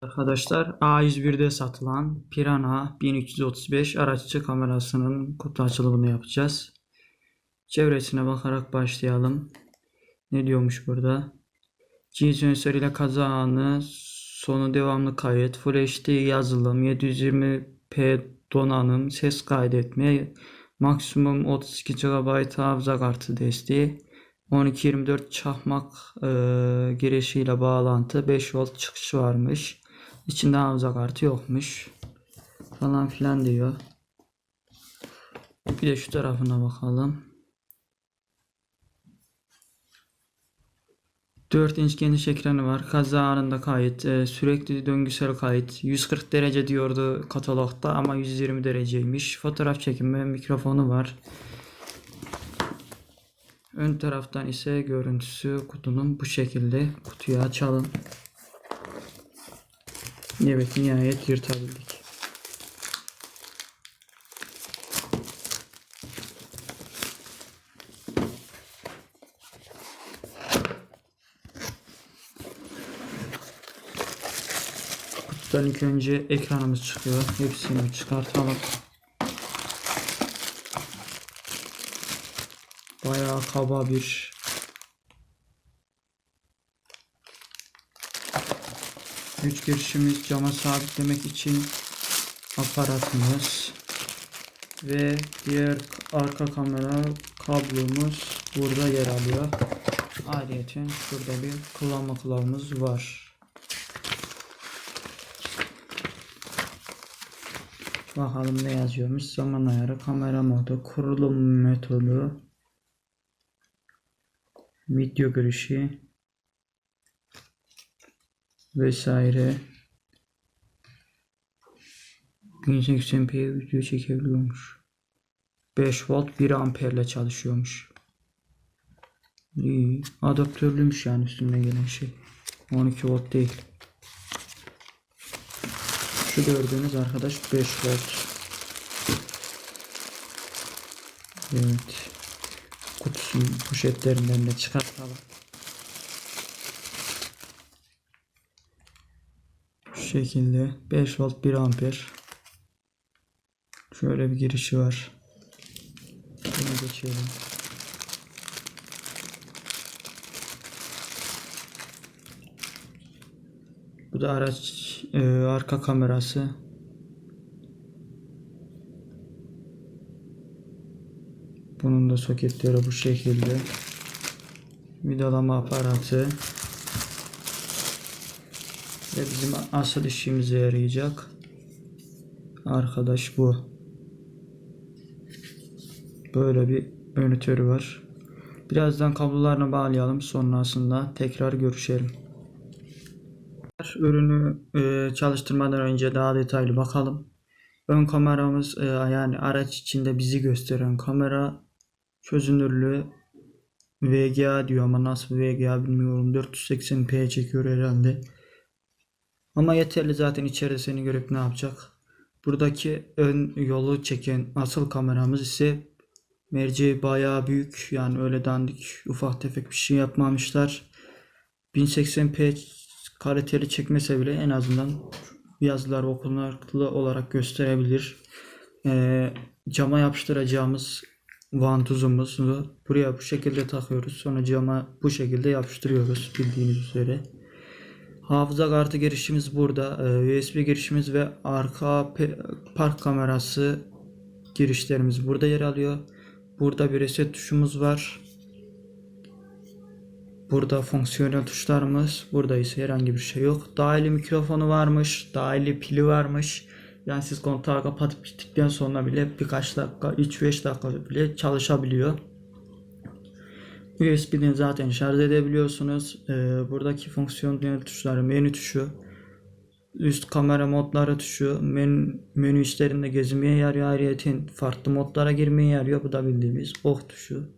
Arkadaşlar A101'de satılan Pirana 1335 araççı kamerasının kutu açılımını yapacağız. Çevresine bakarak başlayalım. Ne diyormuş burada? G sensör ile kaza anı, sonu devamlı kayıt, Full HD yazılım, 720p donanım, ses kaydetme, maksimum 32 GB hafıza kartı desteği, 12-24 çakmak e, girişiyle bağlantı, 5 volt çıkışı varmış. İçinde hafıza kartı yokmuş. Falan filan diyor. Bir de şu tarafına bakalım. 4 inç geniş ekranı var. Kaza anında kayıt. e, sürekli döngüsel kayıt. 140 derece diyordu katalogda ama 120 dereceymiş. Fotoğraf çekimi mikrofonu var. Ön taraftan ise görüntüsü kutunun bu şekilde. Kutuyu açalım. Evet nihayet yırtabildik. Kutudan ilk önce ekranımız çıkıyor. Hepsini çıkartalım. Bayağı kaba bir güç girişimiz cama sabitlemek için aparatımız ve diğer arka kamera kablomuz burada yer alıyor. Ayrıca şurada bir kullanma kılavuzumuz var. Bakalım ne yazıyormuş. Zaman ayarı, kamera modu, kurulum metodu, video girişi vesaire. 1080p video çekebiliyormuş. 5 volt 1 amperle çalışıyormuş. İyi. Adaptörlüymüş yani üstünde gelen şey. 12 volt değil. Şu gördüğünüz arkadaş 5 volt. Evet. Kutusunun poşetlerinden de çıkartalım. Şekilde 5 volt 1 amper. Şöyle bir girişi var. Bunu geçelim. Bu da araç e, arka kamerası. Bunun da soketleri bu şekilde. Vidalama aparatı. Ve bizim asıl işimize yarayacak. Arkadaş bu. Böyle bir monitörü var. Birazdan kablolarını bağlayalım. Sonrasında tekrar görüşelim. Ürünü e, çalıştırmadan önce daha detaylı bakalım. Ön kameramız e, yani araç içinde bizi gösteren kamera çözünürlüğü VGA diyor ama nasıl VGA bilmiyorum. 480p çekiyor herhalde. Ama yeterli zaten içeride seni görüp ne yapacak. Buradaki ön yolu çeken asıl kameramız ise merceği bayağı büyük. Yani öyle dandik ufak tefek bir şey yapmamışlar. 1080p kaliteli çekmese bile en azından yazılar okunaklı olarak gösterebilir. Ee, cama yapıştıracağımız vantuzumuzu buraya bu şekilde takıyoruz. Sonra cama bu şekilde yapıştırıyoruz bildiğiniz üzere. Hafıza kartı girişimiz burada. Ee, USB girişimiz ve arka park kamerası girişlerimiz burada yer alıyor. Burada bir reset tuşumuz var. Burada fonksiyonel tuşlarımız. Burada ise herhangi bir şey yok. Dahili mikrofonu varmış. Dahili pili varmış. Yani siz kontağı kapatıp gittikten sonra bile birkaç dakika, 3-5 dakika bile çalışabiliyor. USB'den zaten şarj edebiliyorsunuz. Ee, buradaki fonksiyonel tuşları menü tuşu, üst kamera modları tuşu, menü, menü işlerinde gezmeye yarıyor. Ayrıca farklı modlara girmeye yarıyor. Bu da bildiğimiz ok tuşu.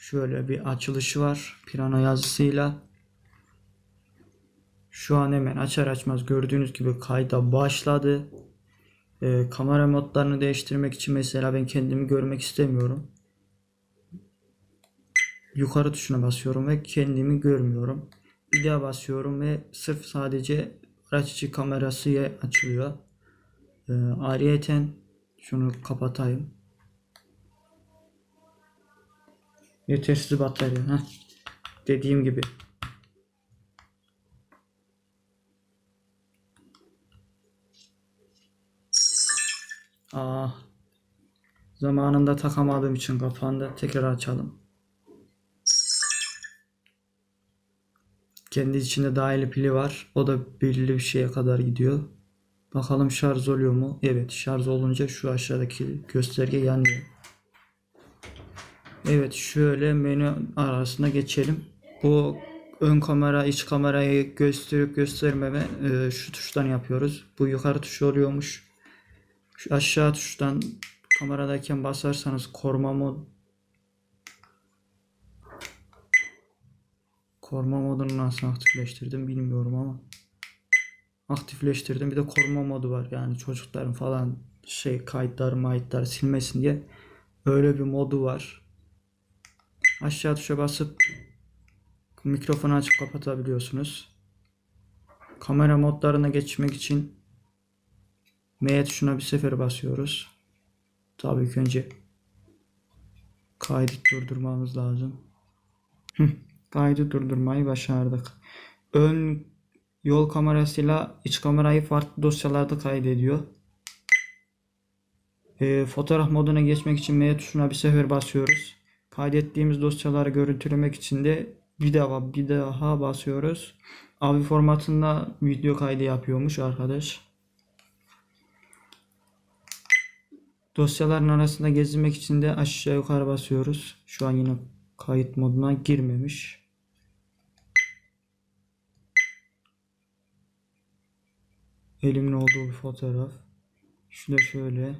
Şöyle bir açılışı var. Pirana yazısıyla. Şu an hemen açar açmaz gördüğünüz gibi kayda başladı. Ee, kamera modlarını değiştirmek için mesela ben kendimi görmek istemiyorum. Yukarı tuşuna basıyorum ve kendimi görmüyorum. Bir daha basıyorum ve sırf sadece araç içi kamerası açılıyor. Ee, ayrıyeten şunu kapatayım. Yetersiz batarya. Heh. Dediğim gibi. Aa, zamanında takamadığım için kapandı. Tekrar açalım. Kendi içinde dahili pili var. O da belirli bir şeye kadar gidiyor. Bakalım şarj oluyor mu? Evet şarj olunca şu aşağıdaki gösterge yanıyor. Evet şöyle menü arasına geçelim. Bu ön kamera iç kamerayı gösterip göstermeme e, şu tuştan yapıyoruz. Bu yukarı tuş oluyormuş. Şu aşağı tuştan kameradayken basarsanız koruma mod koruma modunu nasıl aktifleştirdim bilmiyorum ama aktifleştirdim. Bir de koruma modu var yani çocukların falan şey kayıtları mayıtları silmesin diye öyle bir modu var. Aşağı tuşa basıp mikrofonu açıp kapatabiliyorsunuz. Kamera modlarına geçmek için M tuşuna bir sefer basıyoruz. Tabii ki önce kaydı durdurmamız lazım. Kaydı durdurmayı başardık. Ön yol kamerasıyla iç kamerayı farklı dosyalarda kaydediyor. Ee, fotoğraf moduna geçmek için M tuşuna bir sefer basıyoruz. Kaydettiğimiz dosyaları görüntülemek için de bir daha bir daha basıyoruz. AVI formatında video kaydı yapıyormuş arkadaş. Dosyaların arasında gezinmek için de aşağı yukarı basıyoruz. Şu an yine kayıt moduna girmemiş. Elimin olduğu bir fotoğraf. Şu da şöyle.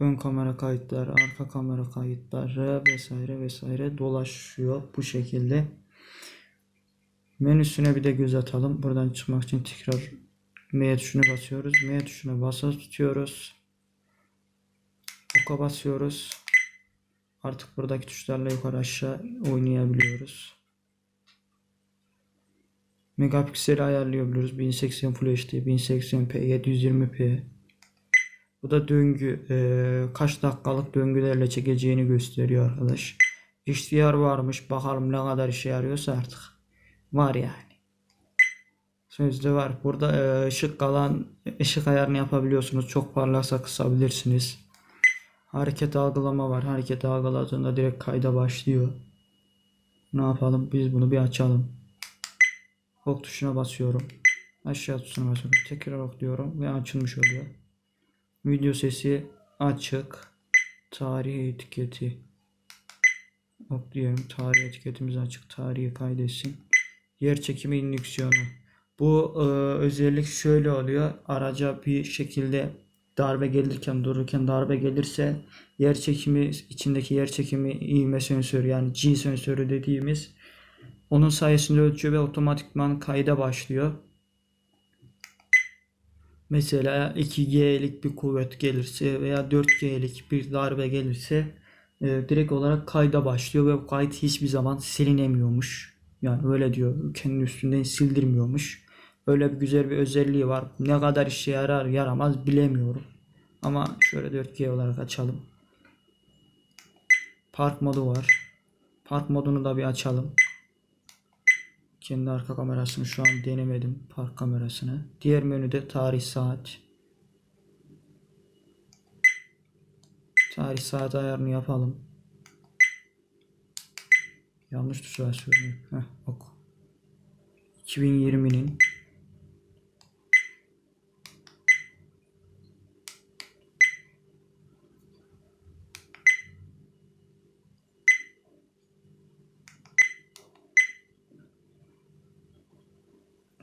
Ön kamera kayıtları, arka kamera kayıtları vesaire vesaire dolaşıyor bu şekilde. Menüsüne bir de göz atalım. Buradan çıkmak için tekrar M tuşuna basıyoruz. M tuşuna basa tutuyoruz. Oka basıyoruz. Artık buradaki tuşlarla yukarı aşağı oynayabiliyoruz. Megapikseli ayarlayabiliyoruz. 1080 Full HD, 1080p, 720p. Bu da döngü. e, kaç dakikalık döngülerle çekeceğini gösteriyor arkadaş. HDR varmış. Bakalım ne kadar işe yarıyorsa artık. Var yani. Sözde var. Burada e, ışık kalan ışık ayarını yapabiliyorsunuz. Çok parlaksa kısabilirsiniz. Hareket algılama var. Hareket algıladığında direkt kayda başlıyor. Ne yapalım? Biz bunu bir açalım. Ok tuşuna basıyorum. Aşağı tuşuna basıyorum. Tekrar ok diyorum ve açılmış oluyor. Video sesi açık. Tarih etiketi. Ok diyelim. Tarih etiketimiz açık. Tarihi kaydetsin. Yer çekimi indüksiyonu. Bu e, özellik şöyle oluyor. Araca bir şekilde darbe gelirken dururken darbe gelirse yer çekimi içindeki yer çekimi ivme sensörü yani G sensörü dediğimiz onun sayesinde ölçüyor ve otomatikman kayda başlıyor. Mesela 2G'lik bir kuvvet gelirse veya 4G'lik bir darbe gelirse e, direkt olarak kayda başlıyor ve kayıt hiçbir zaman silinemiyormuş. Yani öyle diyor. Kendi üstünden sildirmiyormuş. Öyle bir güzel bir özelliği var. Ne kadar işe yarar yaramaz bilemiyorum. Ama şöyle 4G olarak açalım. Park modu var. Park modunu da bir açalım. Kendi arka kamerasını şu an denemedim. Park kamerasını. Diğer menüde tarih saat. Tarih saat ayarını yapalım. Yanlış tuşa basıyorum. Heh, ok. 2020'nin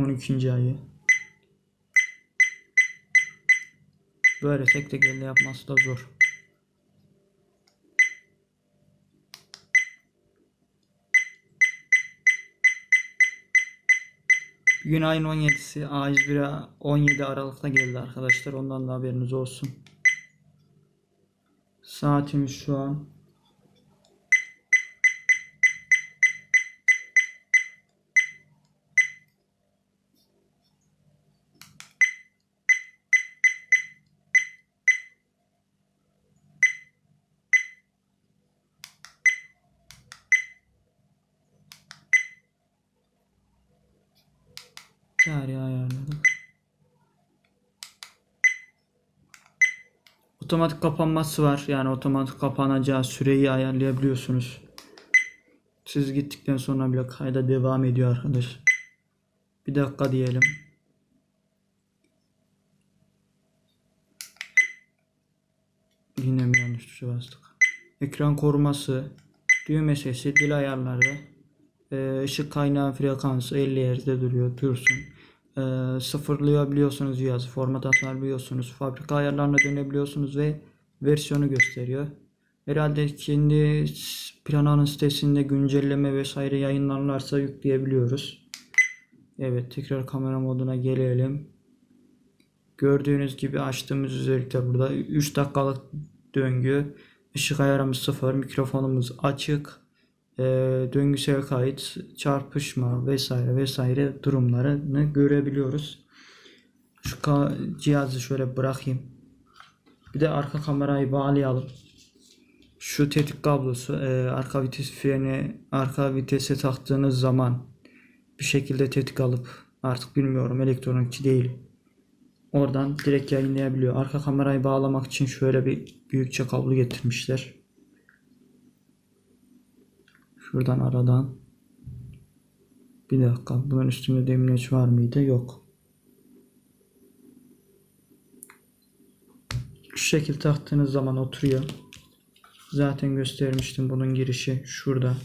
12. ayı. Böyle tek tek elle yapması da zor. Bugün ayın 17'si A101'e 17 Aralık'ta geldi arkadaşlar. Ondan da haberiniz olsun. Saatimiz şu an Otomatik kapanması var. Yani otomatik kapanacağı süreyi ayarlayabiliyorsunuz. Siz gittikten sonra bile kayda devam ediyor arkadaş. Bir dakika diyelim. Yine mi yanlış tuşa bastık? Ekran koruması, düğme sesi, dil ayarları, e, ışık kaynağı frekansı 50 Hz'de duruyor, dursun. E, sıfırlayabiliyorsunuz cihazı, format atabiliyorsunuz, fabrika ayarlarına dönebiliyorsunuz ve versiyonu gösteriyor. Herhalde kendi plananın sitesinde güncelleme vesaire yayınlarlarsa yükleyebiliyoruz. Evet tekrar kamera moduna gelelim. Gördüğünüz gibi açtığımız özellikle burada 3 dakikalık döngü. Işık ayarımız sıfır. Mikrofonumuz açık. E, döngüsel kayıt, çarpışma vesaire vesaire durumlarını görebiliyoruz. Şu cihazı şöyle bırakayım. Bir de arka kamerayı bağlayalım. Şu tetik kablosu e, arka vites freni arka vitese taktığınız zaman bir şekilde tetik alıp artık bilmiyorum elektronikçi değil. Oradan direkt yayınlayabiliyor. Arka kamerayı bağlamak için şöyle bir büyükçe kablo getirmişler. Şuradan aradan. Bir dakika. Bunun üstünde demirleç var mıydı? Yok. Şu şekil taktığınız zaman oturuyor. Zaten göstermiştim bunun girişi şurada.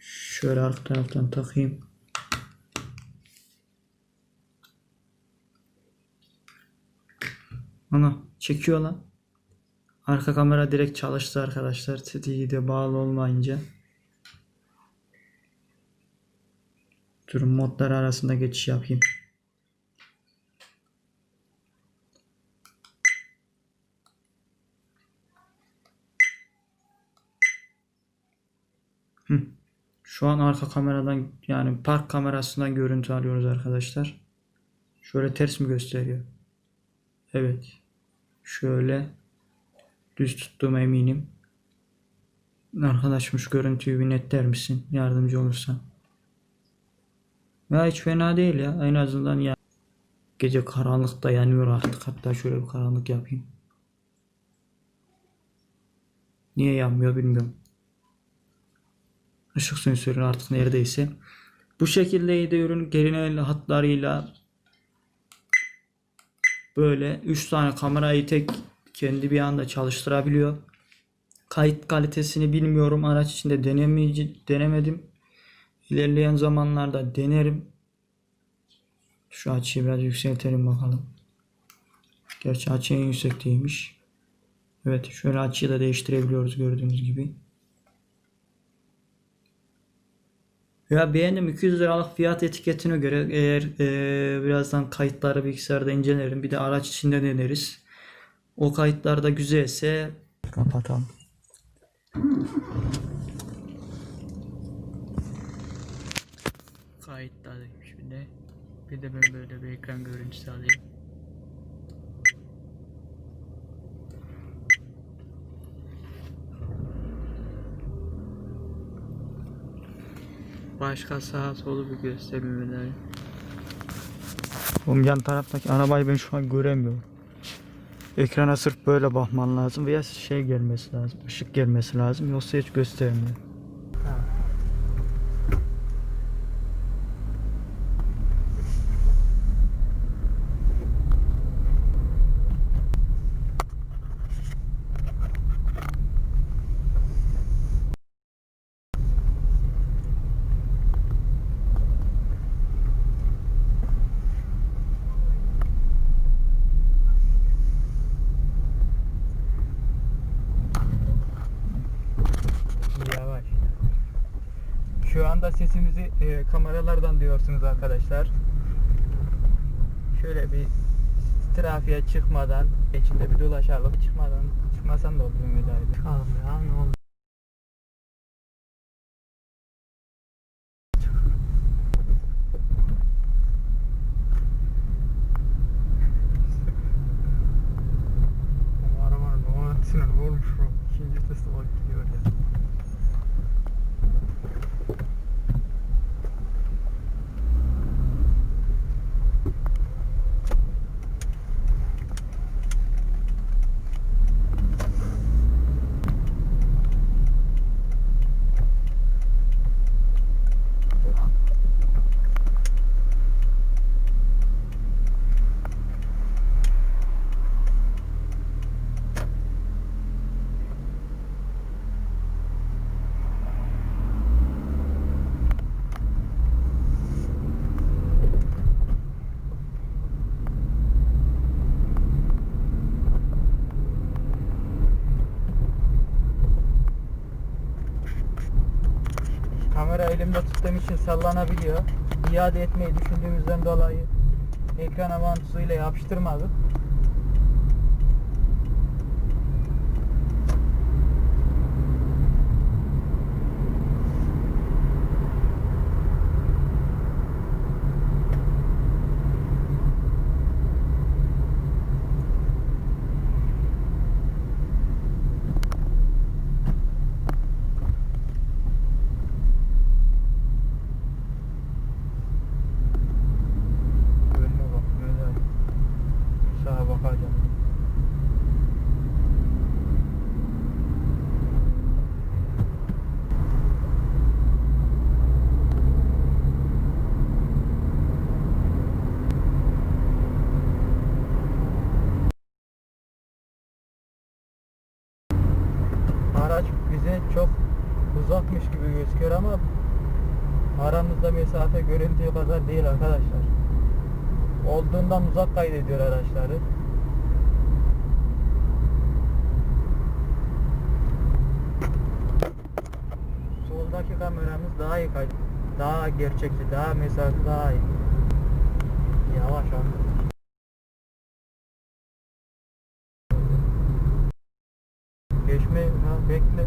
Şöyle arka taraftan takayım. Ana çekiyor lan. Arka kamera direkt çalıştı arkadaşlar. Tetiği de bağlı olmayınca. Durun modlar arasında geçiş yapayım. Şu an arka kameradan yani park kamerasından görüntü alıyoruz arkadaşlar. Şöyle ters mi gösteriyor? Evet. Şöyle düz tuttuğuma eminim. Arkadaşım şu görüntüyü bir netler misin? Yardımcı olursan. Ya hiç fena değil ya. En azından ya. Gece karanlıkta yanıyor artık. Hatta şöyle bir karanlık yapayım. Niye yanmıyor bilmiyorum. Işık sensörü artık neredeyse. Bu şekildeydi ürün genel hatlarıyla böyle 3 tane kamerayı tek kendi bir anda çalıştırabiliyor. Kayıt kalitesini bilmiyorum. Araç içinde denemedim. İlerleyen zamanlarda denerim. Şu açıyı biraz yükseltelim bakalım. Gerçi açı en yüksekteymiş. Evet şöyle açıyı da değiştirebiliyoruz gördüğünüz gibi. Ya beğendim 200 liralık fiyat etiketine göre eğer eee, birazdan kayıtları bilgisayarda incelerim. Bir de araç içinde deneriz. O kayıtlar da güzelse kapatalım. Bir de ben böyle bir ekran görüntüsü alayım. Başka sağa solu bir göstermemeleri. Oğlum yan taraftaki arabayı ben şu an göremiyorum. Ekrana sırf böyle bakman lazım veya şey gelmesi lazım, ışık gelmesi lazım yoksa hiç göstermiyor. Yavaş. Şu anda sesimizi e, kameralardan duyuyorsunuz arkadaşlar. Şöyle bir trafiğe çıkmadan içinde bir dolaşalım. Çıkmadan çıkmasan da olur Mehmet abi. Ya ne olur. Arabanın numarasına ne olmuş bu? İkinci viteste bak gidiyor ya. Yaptığım için sallanabiliyor. İade etmeyi düşündüğümüzden dolayı ekrana mantısıyla yapıştırmadık. Önüne bak güzel. Sağa bakacağım. Araç bize çok uzakmış gibi gözüküyor ama mesafe görüntüye kadar değil arkadaşlar. Olduğundan uzak kaydediyor araçları. Soldaki kameramız daha iyi kaydı. Daha gerçekçi, daha mesafe daha iyi. Yavaş abi. Geçme ha bekle.